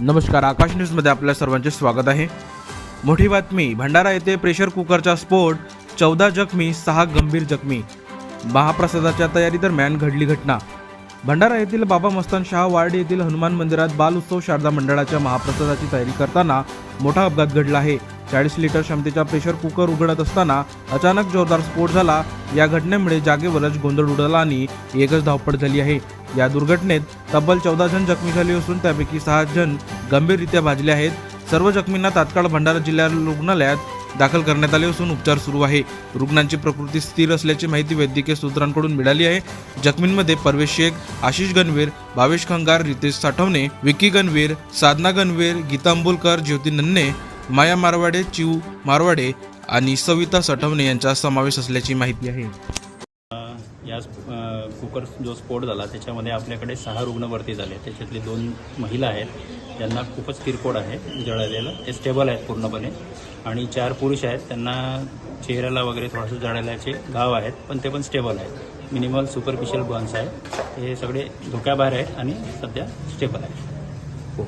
नमस्कार आकाश न्यूजमध्ये आपल्या सर्वांचे स्वागत आहे. मोठी बातमी भंडारा येथे प्रेशर कुकरचा स्फोट चौदा जखमी सहा गंभीर जखमी. महाप्रसादाच्या तयारीदरम्यान घडली घटना. भंडारा येथील बाबा मस्तान शाह वार्ड येथील हनुमान मंदिरात बाल उत्सव शारदा मंडळाच्या महाप्रसादाची तयारी करताना मोठा अपघात घडला आहे. चाळीस लिटर क्षमतेचा प्रेशर कुकर उघडत असताना अचानक जोरदार स्फोट झाला. या घटनेमुळे जागेवरच गोंधळ उडाला आणि एकच धावपळ झाली आहे. या दुर्घटनेत तब्बल चौदा जण जखमी झाले असून त्यापैकी सहा जण गंभीररित्या भाजले आहेत. सर्व जखमींना तात्काळ भंडारा जिल्हा रुग्णालयात दाखल करण्यात आले असून उपचार सुरू आहे. रुग्णांची प्रकृती स्थिर असल्याची माहिती वैद्यकीय सूत्रांकडून मिळाली आहे. जखमींमध्ये परवेश शेख आशिष गणवीर भावेश खंगार रितेश साठवणे विकी गणवीर साधना गणवीर गीतांबुलकर ज्योती नन्ने माया मारवाडे चिव मारवाडे आणि सविता साठवणे यांचा समावेश असल्याची माहिती आहे. या कुकर जो स्फोट झाला त्याच्यामध्ये आपल्याकडे सहा रुग्ण भरती झाले. त्याच्यातले दोन महिला आहेत. ज्यांना खूपच किरकोळ आहे जळालेलं. ते स्टेबल आहेत पूर्णपणे. आणि चार पुरुष आहेत त्यांना चेहऱ्याला वगैरे थोडंसं जळाल्याचे घाव आहेत पण ते पण स्टेबल आहेत. मिनिमल सुपरफिशियल बर्न्स आहेत. हे सगळे धोक्याबाहेर आहेत आणि सध्या स्टेबल आहेत. हो.